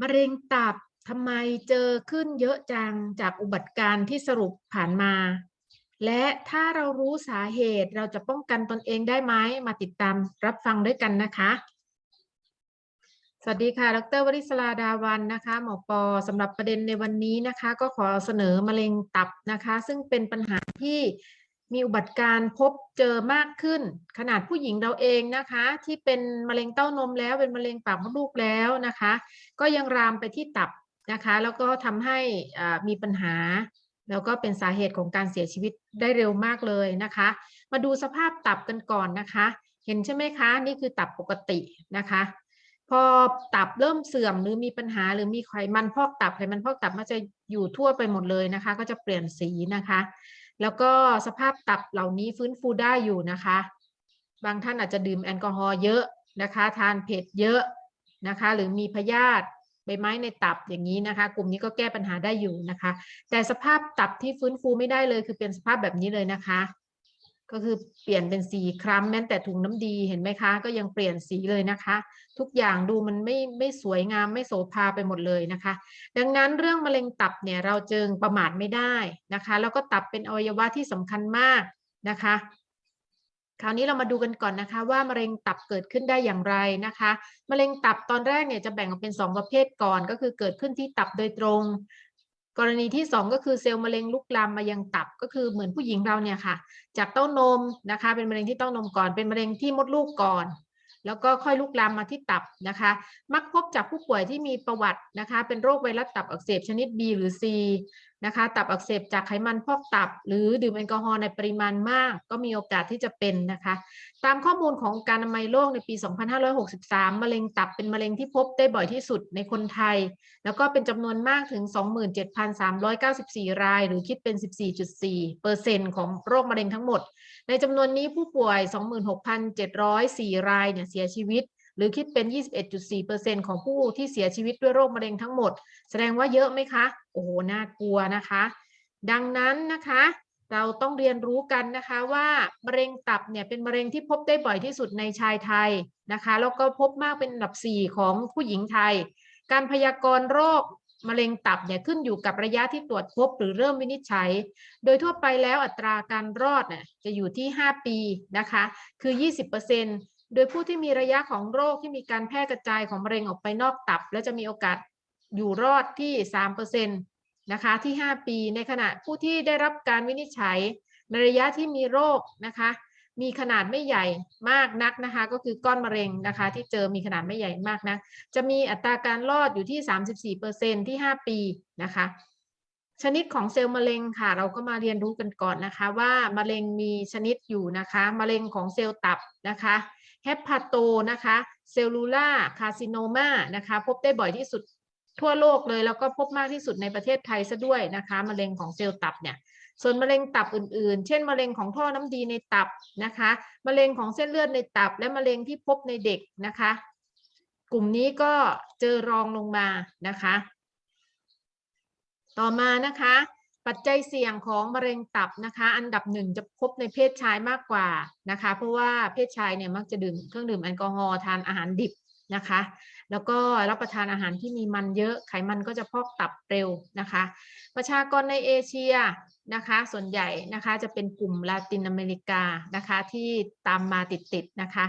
มะเร็งตับทำไมเจอขึ้นเยอะจังจากอุบัติการณ์ที่สรุปผ่านมา และถ้าเรารู้สาเหตุเราจะป้องกันตนเองได้ไหมมาติดตามรับฟังด้วยกันนะคะ สวัสดีค่ะ ดรวริศราดาวันนะคะหมอปอสำหรับประเด็นในวันนี้นะคะ ก็ขอเสนอมะเร็งตับนะคะ ซึ่งเป็นปัญหาที่ มีอุบัติการณ์พบเจอมากขึ้น ขนาดผู้หญิงเราเองนะคะ ที่เป็นมะเร็งเต้านมแล้วเป็นมะเร็งปากมดลูกแล้วนะคะ ก็ยังรามไปที่ตับนะคะ แล้วก็ทำให้มีปัญหา แล้วก็เป็นสาเหตุของการเสียชีวิตได้เร็วมากเลยนะคะ มาดูสภาพตับกันก่อนนะคะ เห็นใช่ไหมคะ นี่คือตับปกตินะคะพอตับเริ่มเสื่อมหรือมีปัญหาหรือมีไขมันพอกตับไขมันพอกตับมันจะอยู่ทั่วไปหมดเลยนะคะ ก็จะเปลี่ยนสีนะคะ แล้วก็สภาพตับเหล่านี้ฟื้นฟูได้อยู่นะคะ บางท่านอาจจะดื่มแอลกอฮอล์เยอะนะคะ ทานเผ็ดเยอะนะคะ หรือมีพยาธิใบไม้ในตับอย่างนี้นะคะ กลุ่มนี้ก็แก้ปัญหาได้อยู่นะคะ แต่สภาพตับที่ฟื้นฟูไม่ได้เลยคือเป็นสภาพแบบนี้เลยนะคะ ก็คือเปลี่ยนเป็นสีคล้ำแม้แต่ถุงน้ำดีเห็นไหมคะ ก็ยังเปลี่ยนสีเลยนะคะ ทุกอย่างดูมันไม่ไม่สวยงามไม่โสภาไปหมดเลยนะคะ ดังนั้นเรื่องมะเร็งตับเนี่ยเราเจิงประมาทไม่ได้นะคะ แล้วก็ตับเป็นอวัยวะที่สำคัญมากนะคะ คราวนี้เรามาดูกันก่อนนะคะ ว่ามะเร็งตับเกิดขึ้นได้อย่างไรนะคะ มะเร็งตับตอนแรกเนี่ยจะแบ่งออกเป็น 2 ประเภทก่อน ก็คือเกิดขึ้นที่ตับโดยตรง กรณีที่ 2 ก็คือเซลล์มะเร็งลุกลามมายังตับก็คือเหมือนผู้หญิงเราเนี่ยค่ะ จากเต้านมนะคะเป็นมะเร็งที่เต้านมก่อนเป็นมะเร็งที่มดลูกก่อน แล้วก็ค่อยลุกลามมาที่ตับนะคะ มักพบจากผู้ป่วยที่มีประวัตินะคะ เป็นโรคไวรัสตับอักเสบชนิด B หรือ C นะคะตับอักเสบจากไขมันพอกตับ หรือดื่มแอลกอฮอล์ในปริมาณมาก ก็มีโอกาสที่จะเป็นนะคะ ตามข้อมูลของการอนามัยโลกในปี 2563 มะเร็งตับเป็นมะเร็งที่พบได้บ่อยที่สุดในคนไทย แล้วก็เป็นจำนวนมากถึง 27,394 ราย หรือคิดเป็น 14.4เปอร์เซ็นต์ของโรคมะเร็งทั้งหมด ในจำนวนนี้ผู้ป่วย 26,704 รายเนี่ยเสียชีวิต หรือคิดเป็น 21.4%ของผู้ที่เสียชีวิตด้วยโรคมะเร็งทั้งหมด แสดงว่าเยอะไหมคะ โอ้โห น่ากลัวนะคะ ดังนั้นนะคะ เราต้องเรียนรู้กันนะคะว่ามะเร็งตับเนี่ยเป็นมะเร็งที่พบได้บ่อยที่สุดในชายไทยนะคะ แล้วก็พบมากเป็นอันดับ 4 ของผู้หญิงไทย การพยากรณ์โรคมะเร็งตับเนี่ยขึ้นอยู่กับระยะที่ตรวจพบหรือเริ่มวินิจฉัย โดยทั่วไปแล้วอัตราการรอดน่ะจะอยู่ที่ 5 ปีนะคะ คือ 20% โดยผู้ที่มีระยะของโรคที่มีการแพร่กระจายของมะเร็งออกไปนอกตับ และจะมีโอกาสอยู่รอดที่ 3%นะคะที่ 5 ปีในขณะผู้ที่ได้รับการวินิจฉัยในระยะที่มีโรคนะคะมีขนาดไม่ใหญ่มากนักนะคะก็คือก้อนมะเร็งนะคะที่เจอมีขนาดไม่ใหญ่มากนักจะมีอัตราการรอดอยู่ที่ 34%ที่ 5 ปีนะคะชนิดของเซลล์มะเร็งค่ะ เราก็มาเรียนรู้กันก่อนนะคะ ว่ามะเร็งมีชนิดอยู่นะคะ มะเร็งของเซลล์ตับนะคะ แฮปาโตนะคะเซลลูล่าคาซิโนมานะคะพบได้บ่อยที่สุดทั่วโลกเลย แล้วก็พบมากที่สุดในประเทศไทยซะด้วยนะคะมะเร็งของเซลล์ตับเนี่ยส่วนมะเร็งตับอื่นๆ เช่นมะเร็งของท่อน้ำดีในตับนะคะมะเร็งของเส้นเลือดในตับ และมะเร็งที่พบในเด็กนะคะ กลุ่มนี้ก็เจอรองลงมานะคะ ต่อมานะคะ ปัจจัยเสี่ยงของมะเร็งตับนะคะ อันดับหนึ่งจะพบในเพศชายมากกว่านะคะ เพราะว่าเพศชายเนี่ยมักจะดื่มเครื่องดื่มแอลกอฮอล์ทานอาหารดิบนะคะ แล้วก็รับประทานอาหารที่มีมันเยอะไขมันก็จะพอกตับเร็วนะคะ ประชากรในเอเชียนะคะ ส่วนใหญ่นะคะจะเป็นกลุ่มลาตินอเมริกานะคะที่ตามมาติดๆนะคะ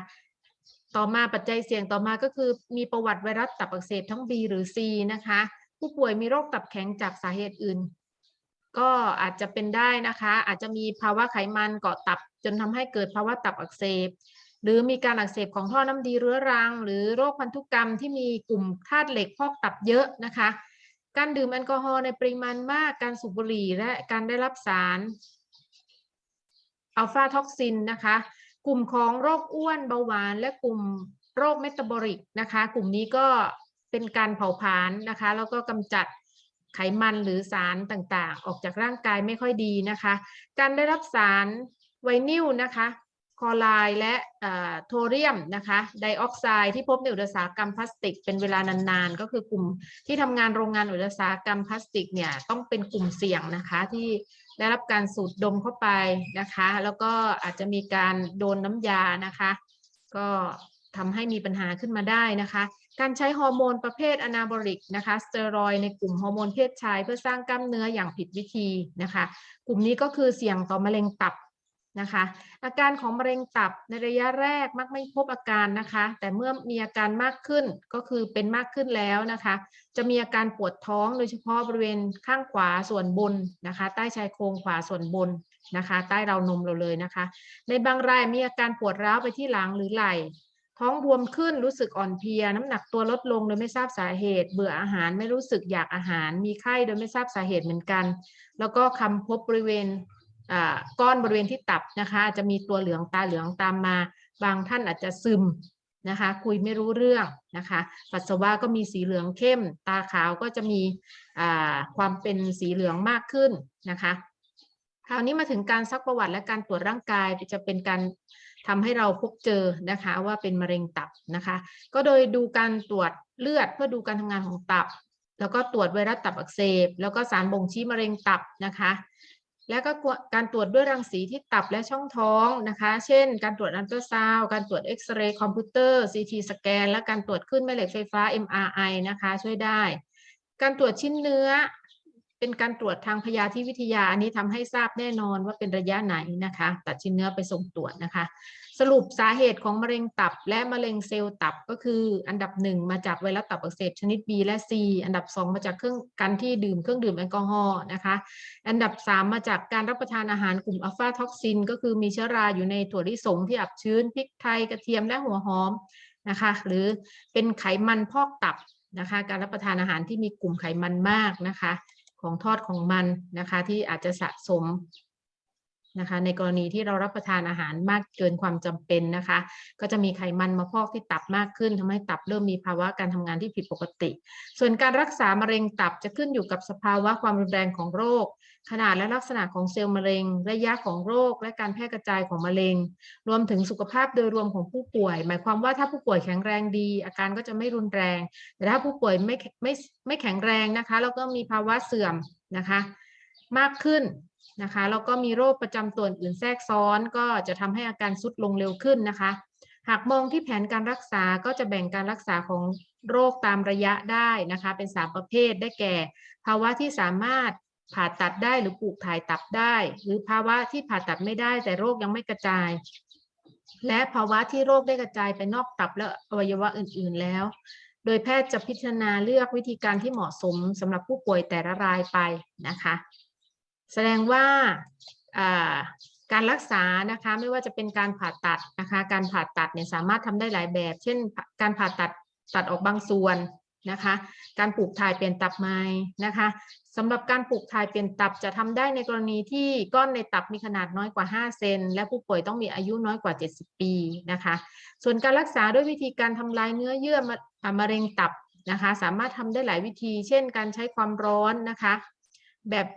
ต่อมาปัจจัยเสี่ยงต่อมาก็คือมีประวัติไวรัสตับอักเสบทั้ง B หรือ C นะคะ ผู้ป่วยมีโรคตับแข็งจากสาเหตุอื่น ก็อาจจะเป็นได้นะคะ อาจจะมีภาวะไขมันเกาะตับจนทำให้เกิดภาวะตับอักเสบ หรือมีการอักเสบของท่อน้ำดีเรื้อรัง หรือโรคพันธุกรรมที่มีกลุ่มธาตุเหล็กพอกตับเยอะนะคะ การดื่มแอลกอฮอล์ในปริมาณมากการสูบบุหรี่และการได้รับสารอัลฟาท็อกซินนะคะ กลุ่มของโรคอ้วนเบาหวาน และกลุ่มโรคเมตาบอลิกนะคะ กลุ่มนี้ก็เป็นการเผาผลาญนะคะ แล้วก็กำจัด ไขมันหรือสารต่างๆ ออกจากร่างกายไม่ค่อยดีนะคะ การได้รับสารไวนิลนะคะคลอไรด์และเอ่อโทเรียมนะคะไดออกไซด์ที่พบในอุตสาหกรรมพลาสติก เป็นเวลานานๆ ก็คือกลุ่มที่ทำงานโรงงานอุตสาหกรรมพลาสติกเนี่ยต้องเป็นกลุ่มเสี่ยงนะคะที่ได้รับการสูดดมเข้าไปนะคะ แล้วก็อาจจะมีการโดนน้ำยานะคะ ก็ทำให้มีปัญหาขึ้นมาได้นะคะ การใช้ฮอร์โมนประเภทอนาบอริกนะคะสเตียรอยในกลุ่มฮอร์โมนเพศชายเพื่อสร้างกล้ามเนื้ออย่างผิดวิธีนะคะ กลุ่มนี้ก็คือเสี่ยงต่อมะเร็งตับนะคะ อาการของมะเร็งตับในระยะแรกมักไม่พบอาการนะคะ แต่เมื่อมีอาการมากขึ้นก็คือเป็นมากขึ้นแล้วนะคะ จะมีอาการปวดท้องโดยเฉพาะบริเวณข้างขวาส่วนบนนะคะ ใต้ชายโครงขวาส่วนบนนะคะ ใต้เรานมเราเลยนะคะ ในบางรายมีอาการปวดร้าวไปที่หลังหรือไหล่ ท้องบวมขึ้นรู้สึกอ่อนเพลีย น้ำหนักตัวลดลงโดยไม่ทราบสาเหตุ เบื่ออาหารไม่รู้สึกอยากอาหาร มีไข้โดยไม่ทราบสาเหตุเหมือนกัน แล้วก็คำพบบริเวณก้อนบริเวณที่ตับนะคะ จะมีตัวเหลืองตาเหลืองตามมา บางท่านอาจจะซึมนะคะ คุยไม่รู้เรื่องนะคะ ปัสสาวะก็มีสีเหลืองเข้ม ตาขาวก็จะมีความเป็นสีเหลืองมากขึ้นนะคะคราวนี้มาถึงการซักประวัติและการตรวจร่างกายจะเป็นการ ทำให้เราพบเจอนะคะว่าเป็นมะเร็งตับนะคะ ก็โดยดูการตรวจเลือดเพื่อดูการทำงานของตับ แล้วก็ตรวจไวรัสตับอักเสบ แล้วก็สารบ่งชี้มะเร็งตับนะคะ แล้วก็การตรวจด้วยรังสีที่ตับและช่องท้องนะคะ เช่น การตรวจอัลตราซาวด์การตรวจเอ็กซเรย์คอมพิวเตอร์ CT สแกน และการตรวจคลื่นแม่เหล็กไฟฟ้า MRI นะคะ ช่วยได้ การตรวจชิ้นเนื้อ เป็นการตรวจทางพยาธิวิทยาอันนี้ทำให้ทราบแน่นอนว่าเป็นระยะไหนนะคะ ตัดชิ้นเนื้อไปส่งตรวจนะคะ สรุปสาเหตุของมะเร็งตับและมะเร็งเซลล์ตับก็คืออันดับหนึ่งมาจากไวรัสตับอักเสบชนิด B และ C อันดับสองมาจากเครื่องการที่ดื่มเครื่องดื่มแอลกอฮอล์นะคะ อันดับสามมาจากการรับประทานอาหารกลุ่มอัลฟาท็อกซิน ก็คือมีเชื้อราอยู่ในถั่วลิสงที่อับชื้นพริกไทยกระเทียมและหัวหอมนะคะ หรือเป็นไขมันพอกตับนะคะ การรับประทานอาหารที่มีกลุ่มไขมันมากนะคะ ของทอดของมันนะคะ ที่อาจจะสะสมนะคะ ในกรณีที่เรารับประทานอาหารมากเกินความจำเป็นนะคะ ก็จะมีไขมันมาพอกที่ตับมากขึ้นทำให้ตับเริ่มมีภาวะการทำงานที่ผิดปกติ ส่วนการรักษามะเร็งตับจะขึ้นอยู่กับสภาวะความรุนแรงของโรค ขนาดและลักษณะของเซลล์มะเร็ง ระยะของโรค และการแพร่กระจายของมะเร็ง รวมถึงสุขภาพโดยรวมของผู้ป่วย หมายความว่าถ้าผู้ป่วยแข็งแรงดี อาการก็จะไม่รุนแรง แต่ถ้าผู้ป่วยไม่ไม่ไม่แข็งแรงนะคะ แล้วก็มีภาวะเสื่อมนะคะ มากขึ้นนะคะแล้วก็มีโรคประจำตัวอื่นแทรกซ้อนก็จะทำให้อาการทรุดลงเร็วขึ้นนะคะ หากมองที่แผนการรักษาก็จะแบ่งการรักษาของโรคตามระยะได้นะคะ เป็นสามประเภทได้แก่ ภาวะที่สามารถ ผ่าตัดได้หรือปลูกถ่ายตับได้ หรือภาวะที่ผ่าตัดไม่ได้แต่โรคยังไม่กระจาย และภาวะที่โรคได้กระจายไปนอกตับและอวัยวะอื่น ๆแล้ว โดยแพทย์จะพิจารณาเลือกวิธีการที่เหมาะสมสำหรับผู้ป่วยแต่ละรายไปนะคะ แสดงว่าการรักษานะคะไม่ว่าจะเป็นการผ่าตัดนะคะ การผ่าตัดเนี่ยสามารถทำได้หลายแบบ เช่น การผ่าตัดตัดออกบางส่วน นะคะ การปลูกถ่ายเปลี่ยนตับใหม่นะคะสำหรับการปลูกถ่ายเปลี่ยนตับจะทำได้ในกรณีที่ก้อนในตับมีขนาดน้อยกว่า 5 เซน และผู้ป่วยต้องมีอายุน้อยกว่า 70 ปีนะคะ ส่วนการรักษาด้วยวิธีการทำลายเนื้อเยื่อมะเร็งตับนะคะ สามารถทำได้หลายวิธี เช่น การใช้ความร้อนนะคะ แบบ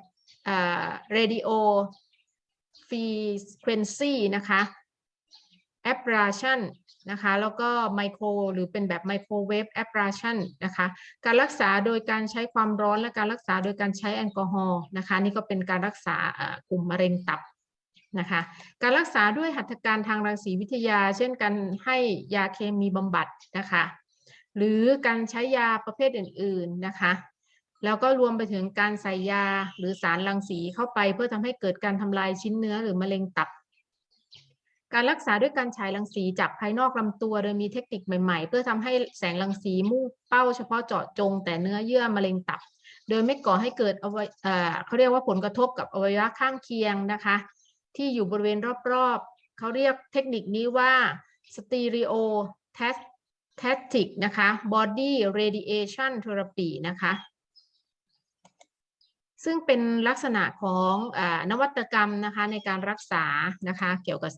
radio frequency นะคะ ablation น นะคะ แล้วก็ไมโครหรือเป็นแบบไมโครเวฟ ablation นะคะ การรักษาโดยการใช้ความร้อนและการรักษาโดยการใช้แอลกอฮอล์นะคะ นี่ก็เป็นการรักษากลุ่มมะเร็งตับนะคะการรักษาด้วยหัตถการทางรังสีวิทยา เช่นการให้ยาเคมีบำบัดนะคะ หรือการใช้ยาประเภทอื่นๆนะคะ แล้วก็รวมไปถึงการใส่ยาหรือสารรังสีเข้าไปเพื่อทำให้เกิดการทำลายชิ้นเนื้อหรือมะเร็งตับ การรักษาด้วยการฉายรังสีจากภายนอกลำตัวโดยมีเทคนิคใหม่ๆ เพื่อทำให้แสงรังสีมุ่งเป้าเฉพาะเจาะจง แต่เนื้อเยื่อมะเร็งตับ โดยไม่ก่อให้เกิดอวัยเขาเรียกว่าผลกระทบกับอวัยวะข้างเคียงนะคะ ที่อยู่บริเวณรอบๆ เขาเรียกเทคนิคนี้ว่า stereo tactic นะคะ body radiation therapy นะคะซึ่งเป็นลักษณะของอนวัตกรรมนะคะในการรักษานะคะเกี่ยวกับ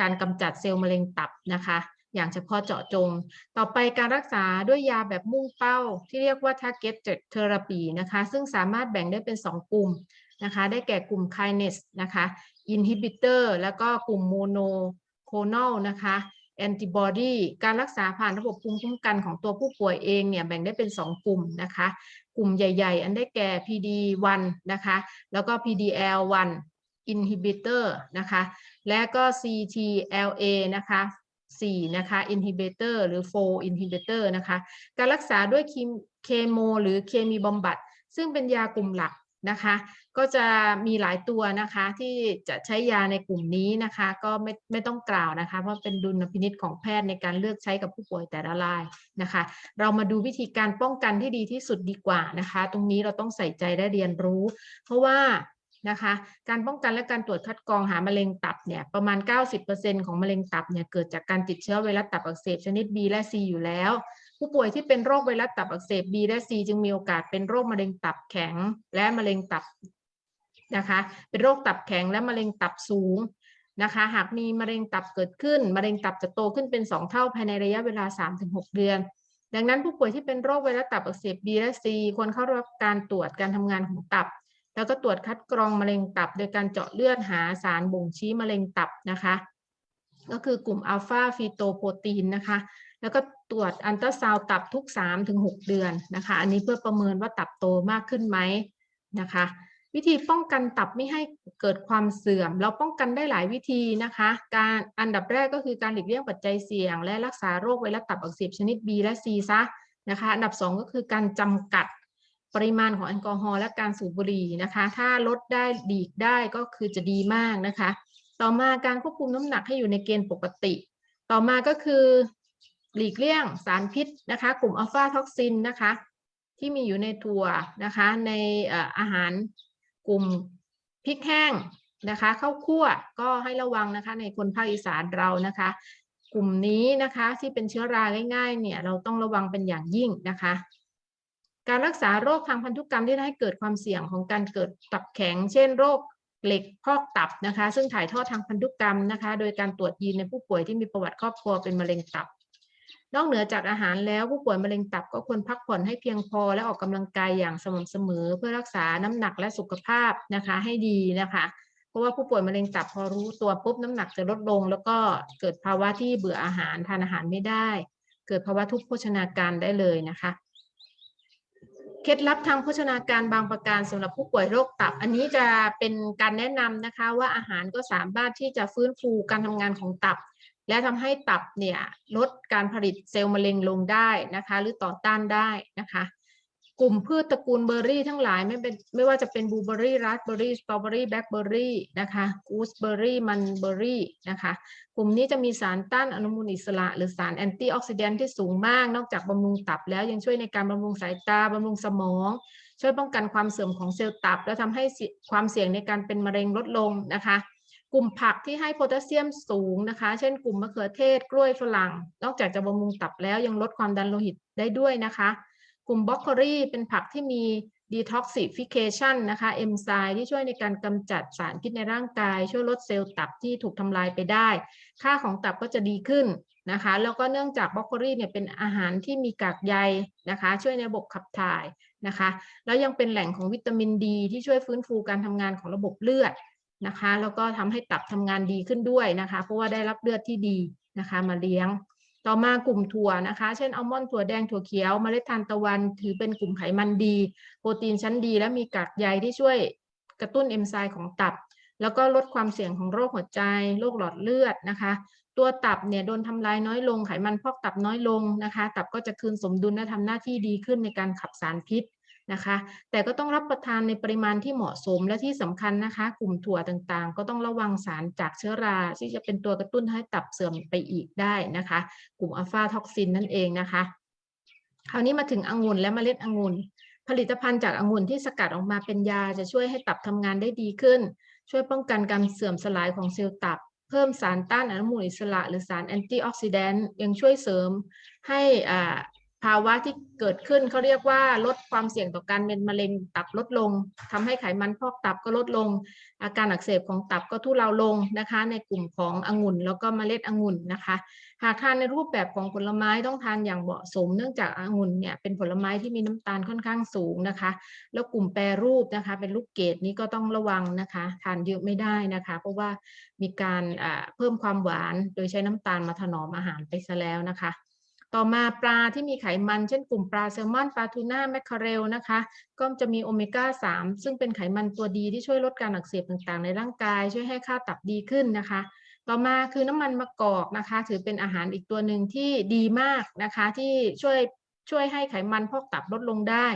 การกำจัดเซลล์มะเร็งตับนะคะ อย่างเฉพาะเจาะจง ต่อไปการรักษาด้วยยาแบบมุ่งเป้า ที่เรียกว่า targeted therapy นะคะ ซึ่งสามารถแบ่งได้เป็น 2 กลุ่มนะคะ ได้แก่กลุ่ม kinase นะคะ inhibitor แล้วก็กลุ่ม monoclonal นะคะ antibody การรักษาผ่านระบบภูมิคุ้มกันของตัวผู้ป่วยเองเนี่ยแบ่งได้เป็น 2 กลุ่มนะคะ กลุ่มใหญ่ ๆ อันได้แก่ PD1 นะคะ แล้วก็ PDL1 inhibitor นะคะ และก็ CTLA นะคะ4นะคะ inhibitor หรือ 4 inhibitor นะคะ การรักษาด้วยเคีมเคโมหรือเคมีบำบัด ซึ่งเป็นยากลุ่มหลักนะคะ ก็จะมีหลายตัวนะคะที่จะใช้ยาในกลุ่มนี้นะคะ ก็ไม่ไม่ต้องกล่าวนะคะ เพราะเป็นดุลพินิษของแพทย์ในการเลือกใช้กับผู้ป่วยแต่ละรายนะคะ เรามาดูวิธีการป้องกันที่ดีที่สุดดีกว่านะคะ ตรงนี้เราต้องใส่ใจและเรียนรู้ เพราะว่า นะคะ การป้องกันและการตรวจคัดกรองหามะเร็งตับเนี่ยประมาณ 90%ของมะเร็งตับเนี่ยเกิดจากการติดเชื้อไวรัสตับอักเสบชนิด B และ C อยู่แล้ว ผู้ป่วยที่เป็นโรคไวรัสตับอักเสบ B และ C จึงมีโอกาสเป็นโรคมะเร็งตับแข็งและมะเร็งตับนะคะ เป็นโรคตับแข็งและมะเร็งตับสูงนะคะ หากมีมะเร็งตับเกิดขึ้น มะเร็งตับจะโตขึ้นเป็น 2 เท่าภายในระยะเวลา 3-6 เดือนดังนั้นผู้ป่วยที่เป็นโรคไวรัสตับอักเสบ B และ C ควรเข้ารับการตรวจการทำงานของตับ แล้วก็ตรวจคัดกรองมะเร็งตับ โดยการเจาะเลือดหาสารบ่งชี้มะเร็งตับนะคะ ก็คือกลุ่มอัลฟาฟีโตโปรตีนนะคะ แล้วก็ตรวจอันตราซาวตับทุก 3-6 เดือนนะคะ อันนี้เพื่อประเมินว่าตับโตมากขึ้นไหมนะคะ วิธีป้องกันตับไม่ให้เกิดความเสื่อม เราป้องกันได้หลายวิธีนะคะ การอันดับแรกก็คือการหลีกเลี่ยงปัจจัยเสี่ยง และรักษาโรคไวรัสตับอักเสบชนิด B และ C ซะนะคะ อันดับ 2 ก็คือการจำกัด ปริมาณของแอลกอฮอล์และการสูบบุหรี่นะคะ ถ้าลดได้หลีกได้ก็คือจะดีมากนะคะ ต่อมาการควบคุมน้ำหนักให้อยู่ในเกณฑ์ปกติ ต่อมาก็คือหลีกเลี่ยงสารพิษนะคะ กลุ่มอัลฟาท็อกซินนะคะ ที่มีอยู่ในถั่วนะคะ ในอาหารกลุ่มพริกแห้งนะคะข้าวคั่วก็ให้ระวังนะคะ ในคนภาคอีสานเรานะคะ กลุ่มนี้นะคะที่เป็นเชื้อราง่ายๆเนี่ยเราต้องระวังเป็นอย่างยิ่งนะคะ การรักษาโรคทางพันธุกรรมที่ทำให้เกิดความเสี่ยงของการเกิดตับแข็ง เช่นโรคเหล็กพอกตับนะคะ ซึ่งถ่ายทอดทางพันธุกรรมนะคะ โดยการตรวจยีนในผู้ป่วยที่มีประวัติครอบครัวเป็นมะเร็งตับ นอกเหนือจากอาหารแล้วผู้ป่วยมะเร็งตับก็ควรพักผ่อนให้เพียงพอและออกกำลังกายอย่างสม่ำเสมอ เพื่อรักษาน้ำหนักและสุขภาพนะคะให้ดีนะคะเพราะว่าผู้ป่วยมะเร็งตับพอรู้ตัวปุ๊บน้ำหนักจะลดลง แล้วก็เกิดภาวะที่เบื่ออาหารทานอาหารไม่ได้ เกิดภาวะทุกข์โภชนาการได้เลยนะคะ เคล็ดลับทางโภชนาการบางประการสำหรับผู้ป่วยโรคตับ อันนี้จะเป็นการแนะนำนะคะว่าอาหารก็สามารถที่จะฟื้นฟูการทำงานของตับ และทำให้ตับเนี่ยลดการผลิตเซลล์มะเร็งลงได้นะคะ หรือต่อต้านได้นะคะ กลุ่มพืชตระกูลเบอร์รี่ทั้งหลายไม่เป็นไม่ว่าจะเป็นบลูเบอร์รี่ราสเบอร์รี่สตรอเบอร์รี่แบล็คเบอร์รี่นะคะกูสเบอร์รี่มันเบอร์รี่นะคะกลุ่มนี้จะมีสารต้านอนุมูลอิสระ หรือสารแอนตี้ออกซิแดนท์ที่สูงมาก นอกจากบำรุงตับแล้วยังช่วยในการบำรุงสายตาบำรุงสมอง ช่วยป้องกันความเสื่อมของเซลล์ตับ และทำให้ความเสี่ยงในการเป็นมะเร็งลดลงนะคะกลุ่มผักที่ให้โพแทสเซียมสูงนะคะ เช่นกลุ่มมะเขือเทศ กล้วยฝรั่ง นอกจากจะบำรุงตับแล้วยังลดความดันโลหิตได้ด้วยนะคะ กลุ่มบรอกโคลีเป็นผักที่มี detoxification นะคะ เอนไซม์ที่ช่วยในการกำจัดสารพิษในร่างกาย ช่วยลดเซลล์ตับที่ถูกทำลายไปได้ ค่าของตับก็จะดีขึ้นนะคะ แล้วก็เนื่องจากบรอกโคลีเนี่ยเป็นอาหารที่มีกากใยนะคะ ช่วยในระบบขับถ่ายนะคะ แล้วยังเป็นแหล่งของวิตามินดี ที่ช่วยฟื้นฟูการทำงานของระบบเลือดนะคะ แล้วก็ทำให้ตับทำงานดีขึ้นด้วยนะคะ เพราะว่าได้รับเลือดที่ดีนะคะมาเลี้ยง ต่อมากลุ่มถั่วนะคะ เช่นอัลมอนด์ถั่วแดงถั่วเขียวเมล็ดทานตะวัน ถือเป็นกลุ่มไขมันดี โปรตีนชั้นดี และมีกากใยที่ช่วยกระตุ้นเอนไซม์ของตับ แล้วก็ลดความเสี่ยงของโรคหัวใจโรคหลอดเลือดนะคะ ตัวตับเนี่ยโดนทำลายน้อยลงไขมันพอกตับน้อยลงนะคะ ตับก็จะคืนสมดุลและทำหน้าที่ดีขึ้นในการขับสารพิษ นะคะ แต่ก็ต้องรับประทานในปริมาณที่เหมาะสมและที่สำคัญนะคะ กลุ่มถั่วต่างๆ ก็ต้องระวังสารจากเชื้อราที่จะเป็นตัวกระตุ้นให้ตับเสื่อมไปอีกได้นะคะ กลุ่มอัลฟาท็อกซินนั่นเองนะคะ คราวนี้มาถึงองุ่นและเมล็ดองุ่นผลิตภัณฑ์จากองุ่นที่สกัดออกมาเป็นยาจะช่วยให้ตับทำงานได้ดีขึ้น ช่วยป้องกันการเสื่อมสลายของเซลล์ตับ เพิ่มสารต้านอนุมูลอิสระ หรือสารแอนตี้ออกซิแดนต์ยังช่วยเสริมให้อ่า ภาวะที่เกิดขึ้นเขาเรียกว่าลดความเสี่ยงต่อการเป็นมะเร็งตับลดลงทำให้ไขมันพอกตับก็ลดลง อาการอักเสบของตับก็ทุเลาลงนะคะ ในกลุ่มขององุ่นแล้วก็เมล็ดองุ่นนะคะ หากทานในรูปแบบของผลไม้ต้องทานอย่างเหมาะสม เนื่องจากองุ่นเนี่ยเป็นผลไม้ที่มีน้ำตาลค่อนข้างสูงนะคะ แล้วกลุ่มแปรรูปนะคะ เป็นลูกเกดนี้ก็ต้องระวังนะคะ ทานเยอะไม่ได้นะคะ เพราะว่ามีการเพิ่มความหวานโดยใช้น้ำตาลมาถนอมอาหารไปซะแล้วนะคะ ต่อมาปลาที่มีไขมันเช่นกลุ่มปลาแซลมอนปลาทูน่าแมคคอเรลนะคะ ก็จะมีโอเมก้า 3 ซึ่งเป็นไขมันตัวดีที่ช่วยลดการอักเสบต่างๆ ในร่างกาย ช่วยให้ค่าตับดีขึ้นนะคะ ต่อมาคือน้ำมันมะกอกนะคะ ถือเป็นอาหารอีกตัวหนึ่งที่ดีมากนะคะ ที่ช่วยช่วยให้ไขมันพอกตับลดลงได้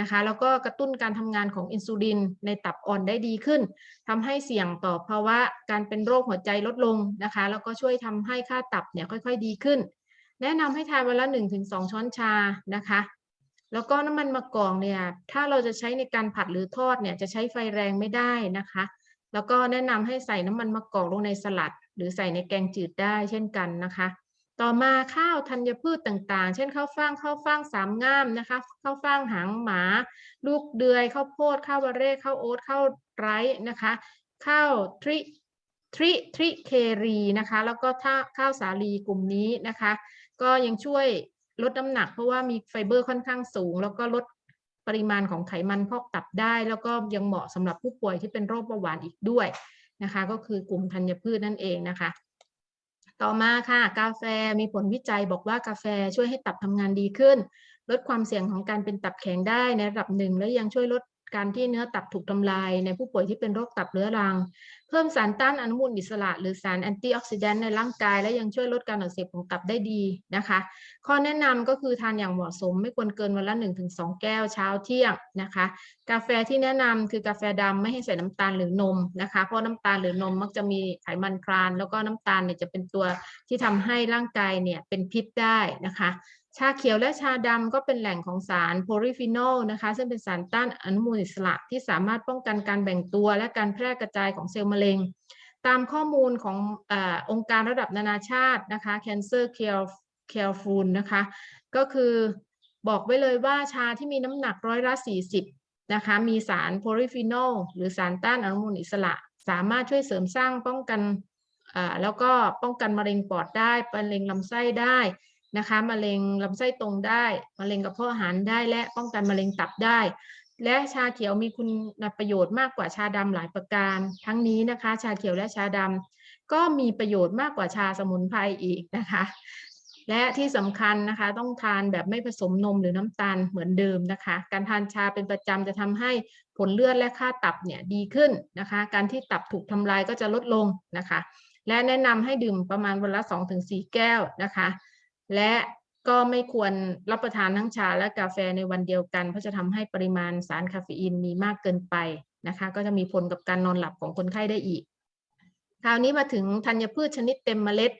นะคะแล้วก็กระตุ้นการทำงานของอินซูลินในตับอ่อนได้ดีขึ้นทำให้เสี่ยงต่อภาวะการเป็นโรคหัวใจลดลงนะคะ แล้วก็ช่วยทำให้ค่าตับเนี่ยค่อย ๆ ดีขึ้น แนะนำให้ทานวันละ 1-2 ช้อนชานะคะ แล้วก็น้ำมันมะกอกเนี่ย ถ้าเราจะใช้ในการผัดหรือทอดเนี่ย จะใช้ไฟแรงไม่ได้นะคะ แล้วก็แนะนำให้ใส่น้ำมันมะกอกลงในสลัด หรือใส่ในแกงจืดได้เช่นกันนะคะ ต่อมาข้าวธัญพืชต่างๆ เช่นข้าวฟ่างข้าวฟ่างสามง่ามนะคะ ข้าวฟ่างหางหมา ลูกเดือยข้าวโพดข้าวบาเร่ข้าวโอ๊ตข้าวไรนะคะ ข้าวทริทริทริเครีนะคะ แล้วก็ถ้าข้าวสาลีกลุ่มนี้นะคะ ก็ยังช่วยลดน้ำหนัก เพราะว่ามีไฟเบอร์ค่อนข้างสูง แล้วก็ลดปริมาณของไขมันพอกตับได้ แล้วก็ยังเหมาะสำหรับผู้ป่วยที่เป็นโรคเบาหวานอีกด้วยนะคะ ก็คือกลุ่มธัญพืชนั่นเองนะคะ ต่อมาค่ะ กาแฟมีผลวิจัยบอกว่ากาแฟช่วยให้ตับทำงานดีขึ้น ลดความเสี่ยงของการเป็นตับแข็งได้ในระดับหนึ่งและยังช่วยลด การที่เนื้อตับถูกทำลายในผู้ป่วยที่เป็นโรคตับเรื้อรัง เพิ่มสารต้านอนุมูลอิสระ หรือสารแอนตี้ออกซิแดนต์ในร่างกาย และยังช่วยลดการอักเสบของตับได้ดีนะคะ ข้อแนะนำก็คือทานอย่างเหมาะสม ไม่ควรเกินวันละ 1-2 แก้วเช้าเที่ยงนะคะ กาแฟที่แนะนำคือกาแฟดำไม่ให้ใส่น้ำตาลหรือนมนะคะ เพราะน้ำตาลหรือนมมักจะมีไขมันทราน แล้วก็น้ำตาลเนี่ยจะเป็นตัวที่ทำให้ร่างกายเนี่ยเป็นพิษได้นะคะ ชาเขียวและชาดำก็เป็นแหล่งของสารโพลีฟีนอลนะคะ ซึ่งเป็นสารต้านอนุมูลอิสระที่สามารถป้องกันการแบ่งตัว และการแพร่กระจายของเซลล์มะเร็ง ตามข้อมูลของอองค์การระดับนานาชาตินะคะ Cancer Care Care Food นะคะ ก็คือบอกไว้เลยว่าชาที่มีน้ำหนักร้อยละ40นะคะ มีสารโพลีฟีนอลหรือสารต้านอนุมูลอิสระ สามารถช่วยเสริมสร้างป้องกันแล้วก็ป้องกันมะเร็งปอดได้มะเร็งลำไส้ได้ นะคะมะเร็งลำไส้ตรงได้มะเร็งกระเพาะอาหารได้ และป้องกันมะเร็งตับได้ และชาเขียวมีคุณประโยชน์มากกว่าชาดำหลายประการ ทั้งนี้นะคะ ชาเขียวและชาดำก็มีประโยชน์มากกว่าชาสมุนไพรอีกนะคะ และที่สำคัญนะคะ ต้องทานแบบไม่ผสมนมหรือน้ำตาลเหมือนเดิมนะคะ การทานชาเป็นประจำจะทำให้ผลเลือดและค่าตับเนี่ยดีขึ้นนะคะ การที่ตับถูกทำลายก็จะลดลงนะคะ และแนะนำให้ดื่มประมาณวันละ 2-4 แก้วนะคะ และก็ไม่ควรรับประทานทั้งชาและกาแฟในวันเดียวกัน เพราะจะทำให้ปริมาณสารคาเฟอีนมีมากเกินไปนะคะ ก็จะมีผลกับการนอนหลับของคนไข้ได้อีก คราวนี้มาถึงธัญพืชชนิดเต็มเมล็ด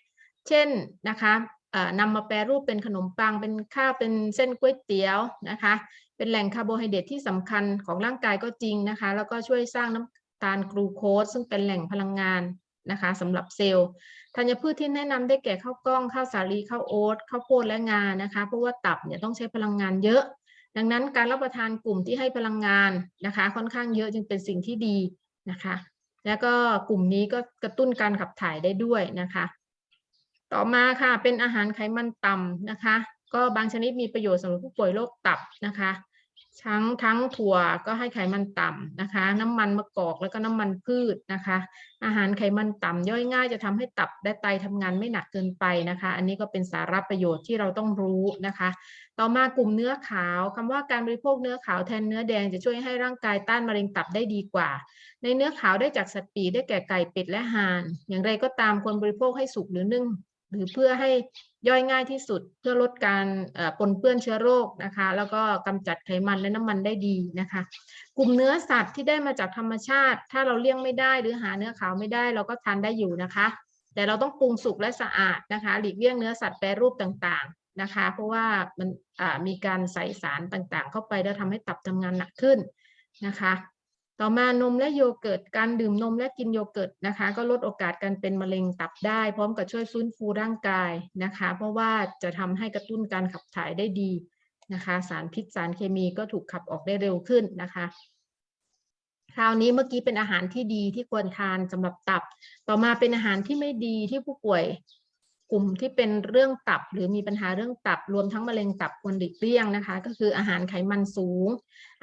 เช่นนะคะเอ่อนำมาแปรรูปเป็นขนมปัง เป็นข้าวเป็นเส้นก๋วยเตี๋ยวนะคะ เป็นแหล่งคาร์โบไฮเดรตที่สำคัญของร่างกายก็จริงนะคะ แล้วก็ช่วยสร้างน้ำตาลกลูโคสซึ่งเป็นแหล่งพลังงาน นะคะสำหรับเซลล์ธัญพืชที่แนะนำได้แก่ข้าวกล้องข้าวสาลีข้าวโอ๊ตข้าวโพดและงานะคะเพราะว่าตับเนี่ยต้องใช้พลังงานเยอะ ดังนั้นการรับประทานกลุ่มที่ให้พลังงานนะคะ ค่อนข้างเยอะจึงเป็นสิ่งที่ดีนะคะ แล้วก็กลุ่มนี้ก็กระตุ้นการขับถ่ายได้ด้วยนะคะ ต่อมาค่ะเป็นอาหารไขมันต่ำนะคะ ก็บางชนิดมีประโยชน์สำหรับผู้ป่วยโรคตับนะคะ ทั้งทั้งถั่วก็ให้ไขมันต่ำนะคะ น้ำมันมะกอกแล้วก็น้ำมันพืชนะคะ อาหารไขมันต่ำย่อยง่ายจะทำให้ตับและไตทำงานไม่หนักเกินไปนะคะ อันนี้ก็เป็นสาระประโยชน์ที่เราต้องรู้นะคะ ต่อมากลุ่มเนื้อขาวคำว่าการบริโภคเนื้อขาวแทนเนื้อแดงจะช่วยให้ร่างกายต้านมะเร็งตับได้ดีกว่า ในเนื้อขาวได้จากสัตว์ปีได้แก่ไก่เป็ดและห่าน อย่างไรก็ตามควรบริโภคให้สุกหรือนึ่งหรือเพื่อให้ ย่อยง่ายที่สุดเพื่อลดการปนเปื้อนเชื้อโรคนะคะ แล้วก็กำจัดไขมันและน้ำมันได้ดีนะคะ กลุ่มเนื้อสัตว์ที่ได้มาจากธรรมชาติ ถ้าเราเลี่ยงไม่ได้หรือหาเนื้อขาวไม่ได้ เราก็ทานได้อยู่นะคะ แต่เราต้องปรุงสุกและสะอาดนะคะ หลีกเลี่ยงเนื้อสัตว์แปรรูปต่างๆนะคะ เพราะว่ามันมีการใส่สารต่างๆ เข้าไปแล้วทำให้ตับทำงานหนักขึ้นนะคะ ต่อมานมและโยเกิร์ตการดื่มนมและกินโยเกิร์ตนะคะ ก็ลดโอกาสการเป็นมะเร็งตับได้ พร้อมกับช่วยฟื้นฟูร่างกายนะคะ เพราะว่าจะทำให้กระตุ้นการขับถ่ายได้ดีนะคะ สารพิษสารเคมีก็ถูกขับออกได้เร็วขึ้นนะคะคราวนี้เมื่อกี้เป็นอาหารที่ดีที่ควรทานสำหรับตับ ต่อมาเป็นอาหารที่ไม่ดีที่ผู้ป่วย กลุ่มที่เป็นเรื่องตับหรือมีปัญหาเรื่องตับรวมทั้งมะเร็งตับควรหลีกเลี่ยงนะคะ ก็คืออาหารไขมันสูง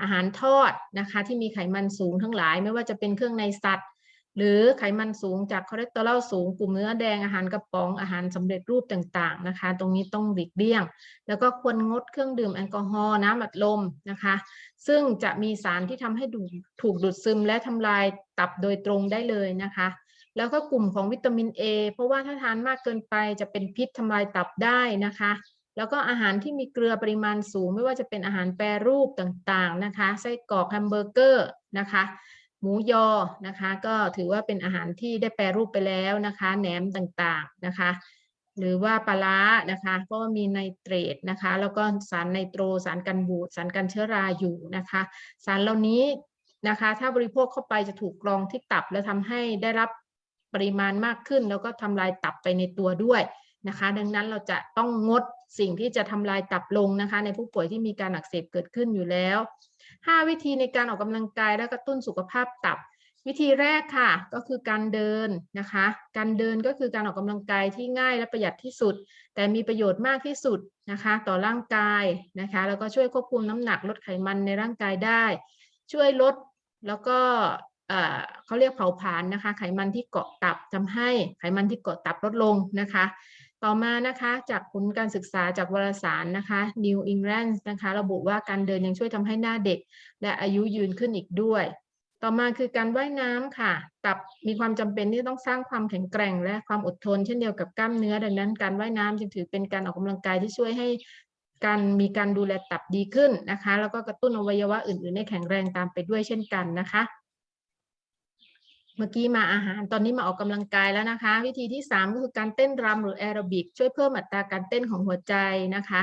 อาหารทอดนะคะ ที่มีไขมันสูงทั้งหลาย ไม่ว่าจะเป็นเครื่องในสัตว์ หรือไขมันสูงจากคอเลสเตอรอลสูงกลุ่มเนื้อแดงอาหารกระป๋องอาหารสำเร็จรูปต่างๆนะคะ ตรงนี้ต้องหลีกเลี่ยง แล้วก็ควรงดเครื่องดื่มแอลกอฮอล์น้ำอัดลมนะคะ ซึ่งจะมีสารที่ทำให้ถูกดูดซึมและทำลายตับโดยตรงได้เลยนะคะ แล้วก็กลุ่มของวิตามิน A เพราะว่าถ้าทานมากเกินไปจะเป็นพิษทำลายตับได้นะคะ แล้วก็อาหารที่มีเกลือปริมาณสูง ไม่ว่าจะเป็นอาหารแปรรูปต่างๆนะคะไส้กรอกแฮมเบอร์เกอร์นะคะหมูยอนะคะก็ถือว่าเป็นอาหารที่ได้แปรรูปไปแล้วนะคะแหนมต่างๆนะคะ หรือว่าปลาร้านะคะเพราะว่ามีไนเตรตนะคะ แล้วก็สารไนโตรสารกันบูดสารกันเชื้อราอยู่นะคะ สารเหล่านี้นะคะ ถ้าบริโภคเข้าไปจะถูกกรองที่ตับ แล้วทำให้ได้รับ ปริมาณมากขึ้น แล้วก็ทำลายตับไปในตัวด้วยนะคะ ดังนั้นเราจะต้องงดสิ่งที่จะทำลายตับลงนะคะ ในผู้ป่วยที่มีการอักเสบเกิดขึ้นอยู่แล้ว 5 วิธีในการออกกำลังกายและกระตุ้นสุขภาพตับ วิธีแรกค่ะก็คือการเดินนะคะ การเดินก็คือการออกกำลังกายที่ง่ายและประหยัดที่สุด แต่มีประโยชน์มากที่สุดนะคะ ต่อร่างกายนะคะ แล้วก็ช่วยควบคุมน้ำหนักลดไขมันในร่างกายได้ ช่วยลดแล้วก็ เขาเรียกเผาผลาญนะคะ ไขมันที่เกาะตับทำให้ไขมันที่เกาะตับลดลงนะคะ ต่อมานะคะจากผลการศึกษาจากวารสารนะคะ New England นะคะ ระบุว่าการเดินยังช่วยทำให้หน้าเด็ก และอายุยืนขึ้นอีกด้วยต่อมาคือการว่ายน้ำค่ะ ตับมีความจำเป็นที่ต้องสร้างความแข็งแกร่งและความอดทน เช่นเดียวกับกล้ามเนื้อ ดังนั้นการว่ายน้ำจึงถือเป็นการออกกำลังกายที่ช่วยให้การมีการดูแลตับดีขึ้นนะคะ แล้วก็กระตุ้นอวัยวะอื่นๆให้แข็งแรงตามไปด้วยเช่นกันนะคะ เมื่อกี้มาอาหารตอนนี้มาออกกำลังกายแล้วนะคะ วิธีที่ 3 ก็คือการเต้นรำหรือแอโรบิกช่วยเพิ่มอัตราการเต้นของหัวใจนะคะ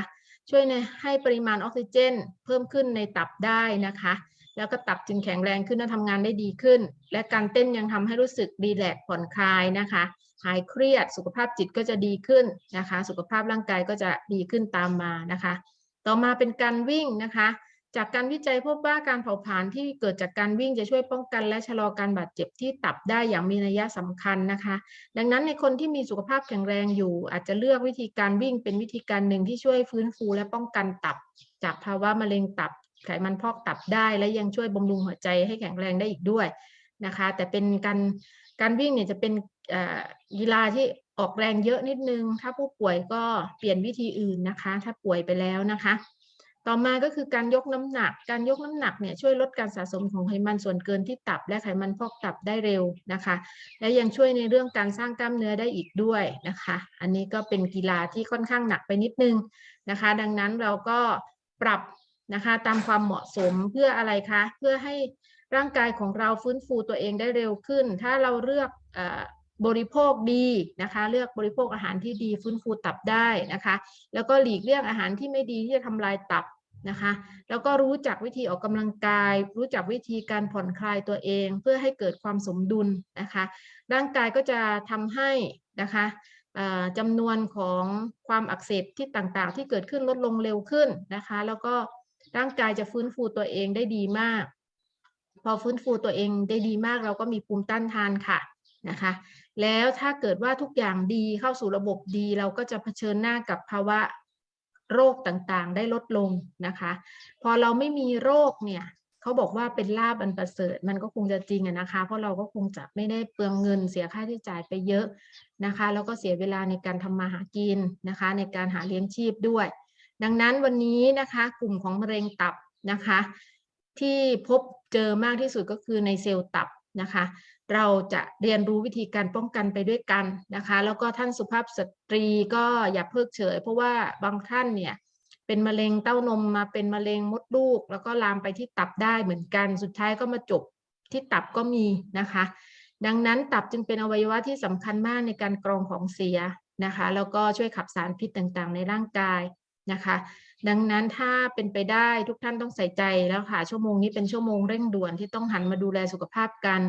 ช่วยในให้ปริมาณออกซิเจน เพิ่มขึ้นในตับได้นะคะ แล้วก็ตับจึงแข็งแรงขึ้นและทำงานได้ดีขึ้น และการเต้นยังทำให้รู้สึกรีแลกผ่อนคลายนะคะหายเครียดสุขภาพจิตก็จะดีขึ้นนะคะ สุขภาพร่างกายก็จะดีขึ้นตามมานะคะ ต่อมาเป็นการวิ่งนะคะ จากการวิจัยพบว่าการเผาผลาญที่เกิดจากการวิ่งจะช่วยป้องกัน และชะลอการบาดเจ็บที่ตับได้อย่างมีนัยสำคัญนะคะ ดังนั้นในคนที่มีสุขภาพแข็งแรงอยู่ อาจจะเลือกวิธีการวิ่งเป็นวิธีการหนึ่งที่ช่วยฟื้นฟู และป้องกันตับ จากภาวะมะเร็งตับ ไขมันพอกตับได้ และยังช่วยบำรุงหัวใจให้แข็งแรงได้อีกด้วยนะคะ แต่เป็นการการวิ่งเนี่ยจะเป็นกีฬาที่ออกแรงเยอะนิดนึง ถ้าผู้ป่วยก็เปลี่ยนวิธีอื่นนะคะ ถ้าป่วยไปแล้วนะคะ ต่อมาก็คือการยกน้ำหนัก การยกน้ำหนักเนี่ยช่วยลดการสะสมของไขมันส่วนเกินที่ตับ และไขมันพอกตับได้เร็วนะคะ และยังช่วยในเรื่องการสร้างกล้ามเนื้อได้อีกด้วยนะคะ อันนี้ก็เป็นกีฬาที่ค่อนข้างหนักไปนิดนึงนะคะ ดังนั้นเราก็ปรับนะคะตามความเหมาะสมเพื่ออะไรคะ เพื่อให้ร่างกายของเราฟื้นฟูตัวเองได้เร็วขึ้น ถ้าเราเลือกบริโภคดีนะคะ เลือกบริโภคอาหารที่ดีฟื้นฟูตับได้นะคะ แล้วก็หลีกเลี่ยงอาหารที่ไม่ดีที่จะทำลายตับ นะคะ แล้วก็รู้จักวิธีออกกำลังกาย รู้จักวิธีการผ่อนคลายตัวเอง เพื่อให้เกิดความสมดุลนะคะ ร่างกายก็จะทำให้นะคะจำนวนของความอักเสบที่ต่างๆ ที่เกิดขึ้นลดลงเร็วขึ้นนะคะ แล้วก็ร่างกายจะฟื้นฟูตัวเองได้ดีมาก พอฟื้นฟูตัวเองได้ดีมากเราก็มีภูมิต้านทานค่ะนะคะ แล้วถ้าเกิดว่าทุกอย่างดีเข้าสู่ระบบดี เราก็จะเผชิญหน้ากับภาวะ โรคต่างๆ ได้ลดลงนะคะ พอเราไม่มีโรคเนี่ยเขาบอกว่าเป็นลาบอันประเสริฐมันก็คงจะจริงอะนะคะ เพราะเราก็คงจะไม่ได้เปลืองเงินเสียค่าใช้จ่ายไปเยอะนะคะ แล้วก็เสียเวลาในการทำมาหากินนะคะ ในการหาเลี้ยงชีพด้วย ดังนั้นวันนี้นะคะกลุ่มของมะเร็งตับนะคะ ที่พบเจอมากที่สุดก็คือในเซลล์ตับนะคะ เราจะเรียนรู้วิธีการป้องกันไปด้วยกันนะคะ แล้วก็ท่านสุภาพสตรีก็อย่าเพิกเฉย เพราะว่าบางท่านเนี่ยเป็นมะเร็งเต้านมมาเป็นมะเร็งมดลูก แล้วก็ลามไปที่ตับได้เหมือนกัน สุดท้ายก็มาจบที่ตับก็มีนะคะ ดังนั้นตับจึงเป็นอวัยวะที่สำคัญมากในการกรองของเสียนะคะ แล้วก็ช่วยขับสารพิษต่างๆ ในร่างกาย นะคะ ดังนั้นถ้าเป็นไปได้ทุกท่านต้องใส่ใจแล้วค่ะ ชั่วโมงนี้เป็นชั่วโมงเร่งด่วนที่ต้องหันมาดูแลสุขภาพกัน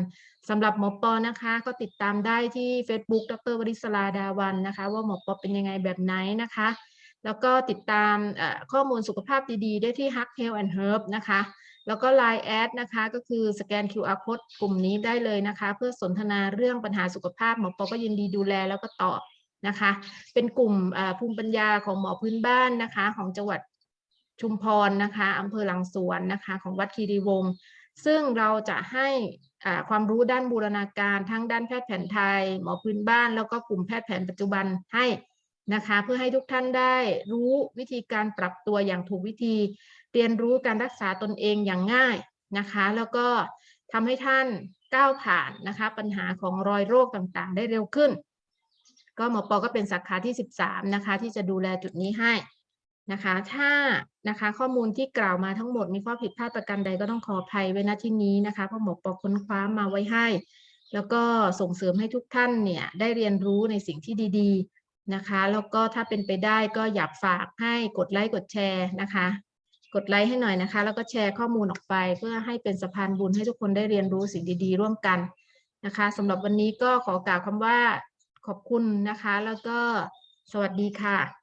สำหรับหมอปอนะคะ ก็ติดตามได้ที่ Facebook ดรวริศลาดาวันนะคะ ว่าหมอปอเป็นยังไงแบบไหนนะคะ แล้วก็ติดตามข้อมูลสุขภาพดีๆ ได้ที่ Hug Health and Herb นะคะแล้วก็ Line แอดนะคะ ก็คือสแกน QR code กลุ่มนี้ได้เลยนะคะ เพื่อสนทนาเรื่องปัญหาสุขภาพหมอปอก็ยินดีดูแลแล้วก็ตอบ นะคะ เป็นกลุ่มภูมิปัญญาของหมอพื้นบ้านนะคะ ของจังหวัดชุมพรนะคะอำเภอหลังสวนนะคะของวัดคีรีวงศ์ซึ่งเราจะให้ความรู้ด้านบูรณาการทั้งด้านแพทย์แผนไทย หมอพื้นบ้าน แล้วก็กลุ่มแพทย์แผนปัจจุบันให้นะคะ เพื่อให้ทุกท่านได้รู้วิธีการปรับตัวอย่างถูกวิธี เรียนรู้การรักษาตนเองอย่างง่ายนะคะ แล้วก็ทำให้ท่านก้าวผ่านนะคะ ปัญหาของรอยโรคต่างๆ ได้เร็วขึ้น ก็หมอปอก็เป็นสาขาที่ 13 นะคะ ที่จะดูแลจุดนี้ให้นะคะ ถ้านะคะข้อมูลที่กล่าวมาทั้งหมดมีข้อผิดพลาดประการใดก็ต้องขออภัยไว้ณที่นี้นะคะเพราะหมอปอค้นคว้ามาไว้ให้ แล้วก็ส่งเสริมให้ทุกท่านเนี่ยได้เรียนรู้ในสิ่งที่ดีๆนะคะ แล้วก็ถ้าเป็นไปได้ก็อยากฝากให้กดไลค์กดแชร์นะคะ กดไลค์ให้หน่อยนะคะ แล้วก็แชร์ข้อมูลออกไป เพื่อให้เป็นสะพานบุญให้ทุกคนได้เรียนรู้สิ่งดีๆ ร่วมกันนะคะสำหรับวันนี้ก็ขอกล่าวคำว่า ขอบคุณนะคะ แล้วก็สวัสดีค่ะ